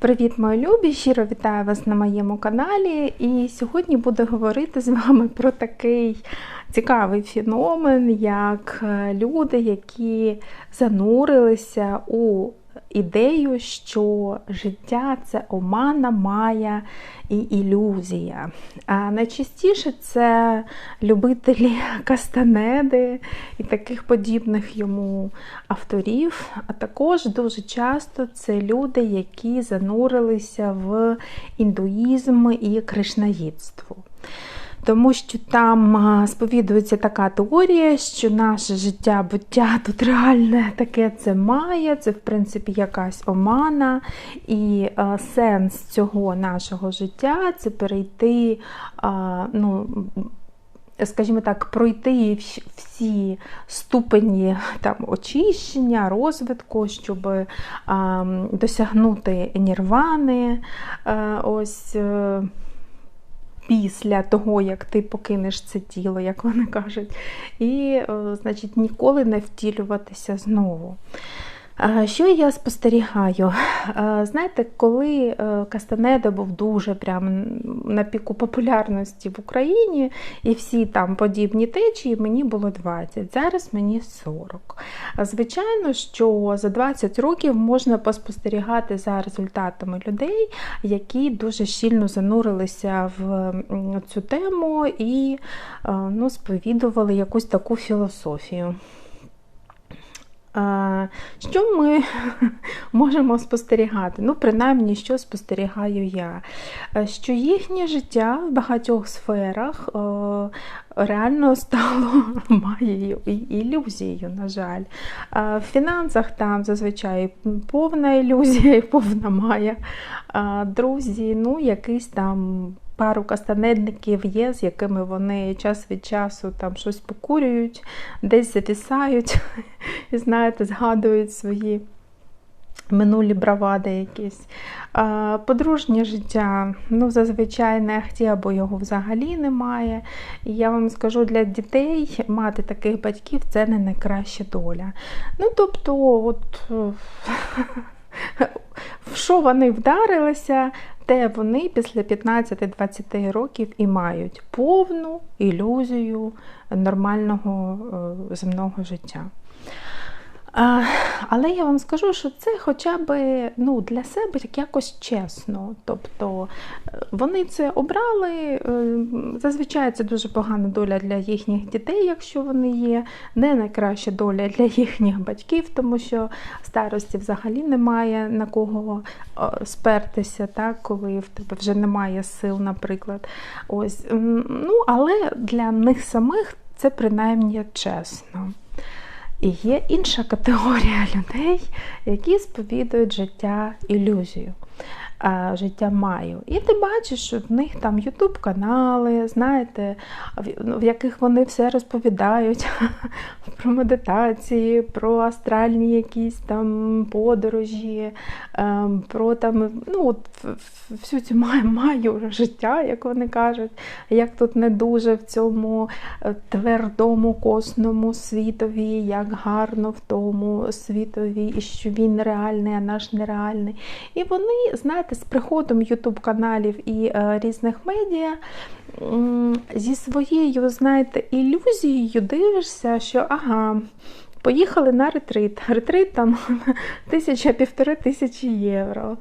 Привіт, мої любі! Щиро вітаю вас на моєму каналі. І сьогодні буду говорити з вами про такий цікавий феномен, як е, люди, які занурилися у ідею, що життя це омана, мая і ілюзія. А найчастіше це любителі Кастанеди і таких подібних йому авторів. А також дуже часто це люди, які занурилися в індуїзм і кришнаїдство. Тому що там сповідується така теорія, що наше життя, буття тут реальне таке це має, це, в принципі, якась омана, і а, сенс цього нашого життя це перейти, а, ну, скажімо так, пройти всі ступені там, очищення, розвитку, щоб а, досягнути нірвани. А, ось після того, як ти покинеш це тіло, як вони кажуть, і, е, значить, ніколи не втілюватися знову. Що я спостерігаю? Знаєте, коли е, Кастанеда був дуже прям на піку популярності в Україні, і всі там подібні течії, мені було 20, зараз мені 40. Звичайно, що за 20 років можна поспостерігати за результатами людей, які дуже щільно занурилися в цю тему і е, ну, сповідували якусь таку філософію. Що ми можемо спостерігати? Ну, принаймні, що спостерігаю я? Що їхнє життя в багатьох сферах реально стало маєю і ілюзією, на жаль. В фінансах там зазвичай повна ілюзія і повна мая. Друзі, ну, якийсь там пару кастанедників є, з якими вони час від часу там щось покурюють, десь завісають і, знаєте, згадують свої минулі бравади якісь. Подружнє життя, ну, зазвичай нехті або його взагалі немає. І я вам скажу, для дітей мати таких батьків це не найкраща доля. Ну, тобто, от. В що вони вдарилися, те вони після 15-20 років і мають повну ілюзію нормального е, земного життя. Але я вам скажу, що це хоча б ну, для себе якось чесно. Тобто е, вони це обрали. Е, зазвичай це дуже погана доля для їхніх дітей, якщо вони є, не найкраща доля для їхніх батьків, тому що старості взагалі немає на кого спертися, так, коли в тебе вже немає сил, наприклад. Ось. Ну, Але для них самих це принаймні чесно. І є інша категорія людей, які сповідують життя ілюзію життя маю. І ти бачиш, що в них там ютуб-канали, знаєте, в яких вони все розповідають про медитації, про астральні якісь там подорожі, ем, про там, ну, от, всю цю маю, маю життя, як вони кажуть, як тут не дуже в цьому е, твердому косному світові, як гарно в тому світові, і що він реальний, а наш нереальний. І вони, знаєте, знаєте, з приходом ютуб-каналів і е, різних медіа зі своєю, знаєте, ілюзією дивишся, що ага. Поїхали на ретрит. Ретрит там тисяча-півтори тисячі євро.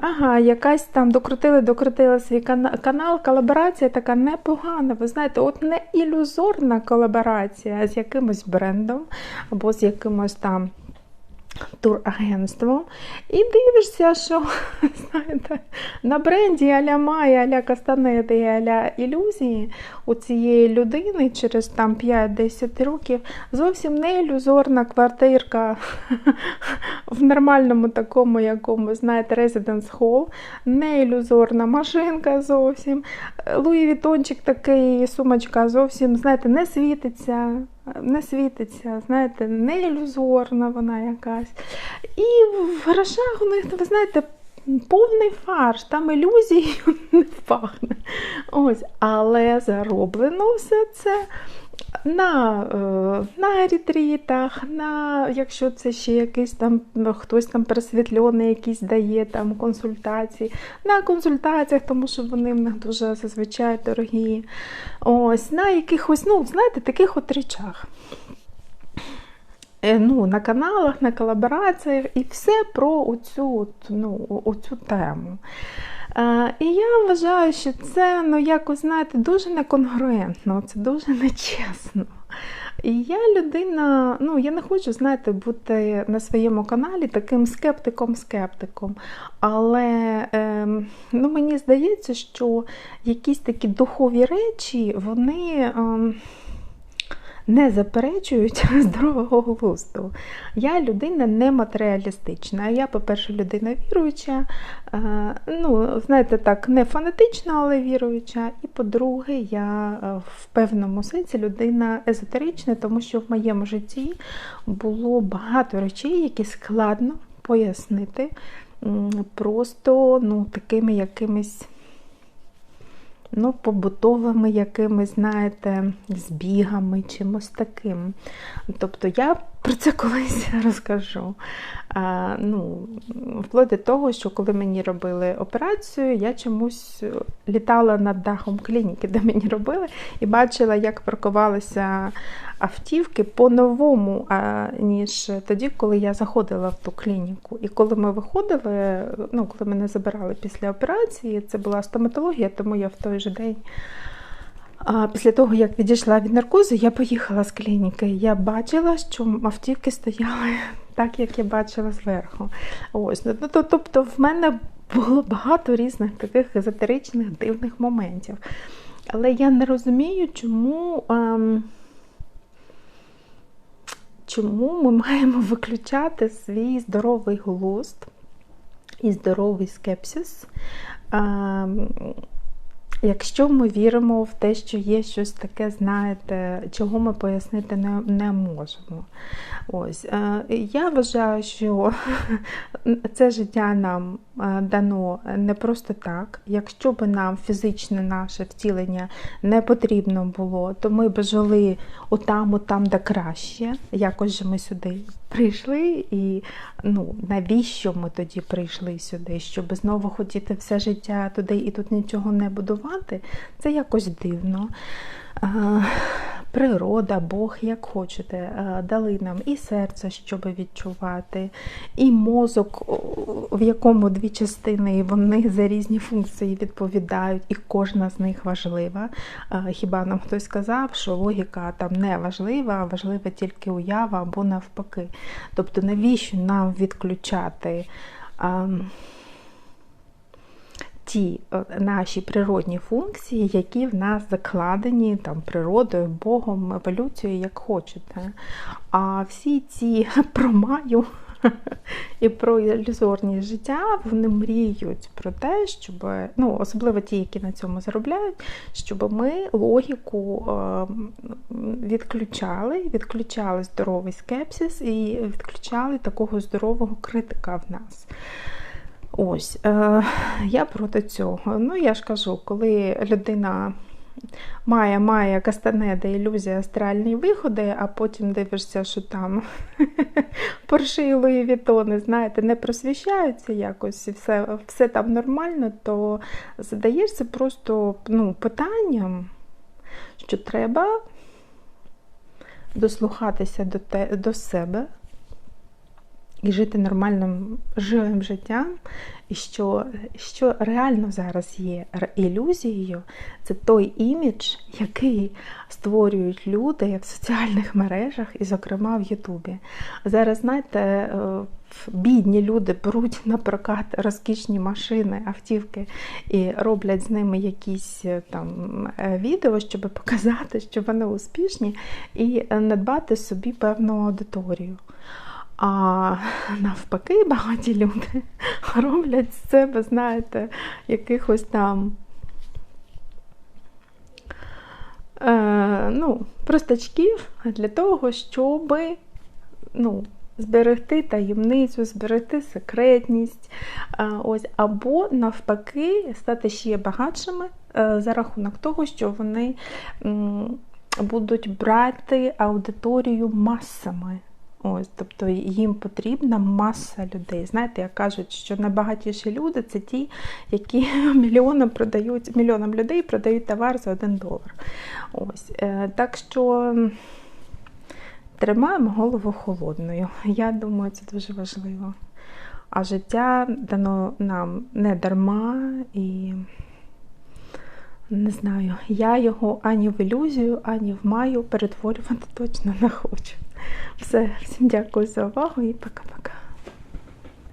Ага, якась там докрутили, докрутили свій канал. Колаборація така непогана. Ви знаєте, от не ілюзорна колаборація з якимось брендом або з якимось там турагентство. І дивишся, що знаєте, на бренді Аля Майя, Аля Кастанеди і Аля Ілюзії у цієї людини через там 5-10 років зовсім не ілюзорна квартирка в нормальному такому якому, знаєте, Residence Hall, не ілюзорна машинка зовсім. Луї Вітончик такий, сумочка зовсім, знаєте, не світиться не світиться, знаєте, не ілюзорна вона якась. І в грошах у них, ви знаєте, повний фарш, там ілюзією не пахне. Ось, Але зароблено все це на е, на ретрітах, на, якщо це ще якийсь там хтось там просвітлений якийсь дає там консультації, на консультаціях, тому що вони в них дуже зазвичай дорогі. Ось, На якихось, ну, знаєте, таких от речах. Е, ну, На каналах, на колабораціях і все про оцю, ну, оцю тему. Е, і я вважаю, що це ну, якось, знаєте, дуже неконгруентно, це дуже нечесно. І я людина, ну я не хочу, знаєте, бути на своєму каналі таким скептиком-скептиком. Але е, ну, мені здається, що якісь такі духові речі, вони. Е, не заперечують здорового глузду. Я людина нематеріалістична. Я, по-перше, людина віруюча, е, ну, знаєте, так, не фанатична, але віруюча. І по-друге, я е, в певному сенсі людина езотерична, тому що в моєму житті було багато речей, які складно пояснити просто ну, такими якимись ну, побутовими якими, знаєте, збігами, чимось таким. Тобто я про це колись розкажу. А, ну, Вплоть до того, що коли мені робили операцію, я чомусь літала над дахом клініки, де мені робили, і бачила, як паркувалися автівки по-новому, ніж тоді, коли я заходила в ту клініку. І коли ми виходили, ну, коли мене забирали після операції, це була стоматологія, тому я в той же день. А Після того, як відійшла від наркозу, я поїхала з клініки. Я бачила, що автівки стояли так, як я бачила зверху. Ось, ну, Тобто, в мене було багато різних таких езотеричних дивних моментів. Але я не розумію, чому. Ем, чому ми маємо виключати свій здоровий глузд і здоровий скепсис, якщо ми віримо в те, що є щось таке, знаєте, чого ми пояснити не, не можемо. Ось е, Я вважаю, що це життя нам дано не просто так. Якщо б нам фізичне наше втілення не потрібно було, то ми б жили отам, отам, де краще. Якось же ми сюди прийшли, і ну, навіщо ми тоді прийшли сюди? Щоб знову хотіти все життя туди і тут нічого не будувати, це якось дивно природа, Бог, як хочете, е, дали нам і серце, щоб відчувати, і мозок, в якому дві частини, вони за різні функції відповідають, і кожна з них важлива. Е, хіба нам хтось сказав, що логіка там не важлива, а важлива тільки уява або навпаки. Тобто, навіщо нам відключати? Ті е, наші природні функції, які в нас закладені там, природою, Богом, еволюцією, як хочете. А всі ці про маю і про ілюзорні життя, вони мріють про те, щоб, ну, особливо ті, які на цьому заробляють, щоб ми логіку е, відключали, відключали здоровий скепсис і відключали такого здорового критика в нас. Ось, е, я проти цього. Ну, я ж кажу, коли людина має має кастанеда, ілюзія, астральні виходи, а потім дивишся, що там Порши і Вітони, знаєте, не просвіщаються якось, і все все там нормально, то задаєшся просто ну, питанням, що треба дослухатися до, те, до себе і жити нормальним живим життям, і що що реально зараз є ілюзією, це той імідж, який створюють люди в соціальних мережах, і, зокрема, в Ютубі. Зараз, знаєте, е, бідні люди беруть на прокат розкішні машини, автівки і роблять з ними якісь е, там е, відео, щоб показати, що вони успішні, і надбати собі певну аудиторію. А навпаки, багаті люди роблять з себе, знаєте, якихось там е, ну, простачків для того, щоб ну, зберегти таємницю, зберегти секретність, е, ось, або навпаки, стати ще багатшими е, за рахунок того, що вони. Будуть брати аудиторію масами. Ось, тобто їм потрібна маса людей. Знаєте, як кажуть, що найбагатіші люди це ті, які мільйонам продають, мільйонам людей продають товар за один долар. Ось. е, Так що тримаємо голову холодною. Я думаю, це дуже важливо. А життя дано нам не дарма і не знаю, я його ані в ілюзію, ані в маю перетворювати точно не хочу. Все, всім дякую за увагу і пока-пока.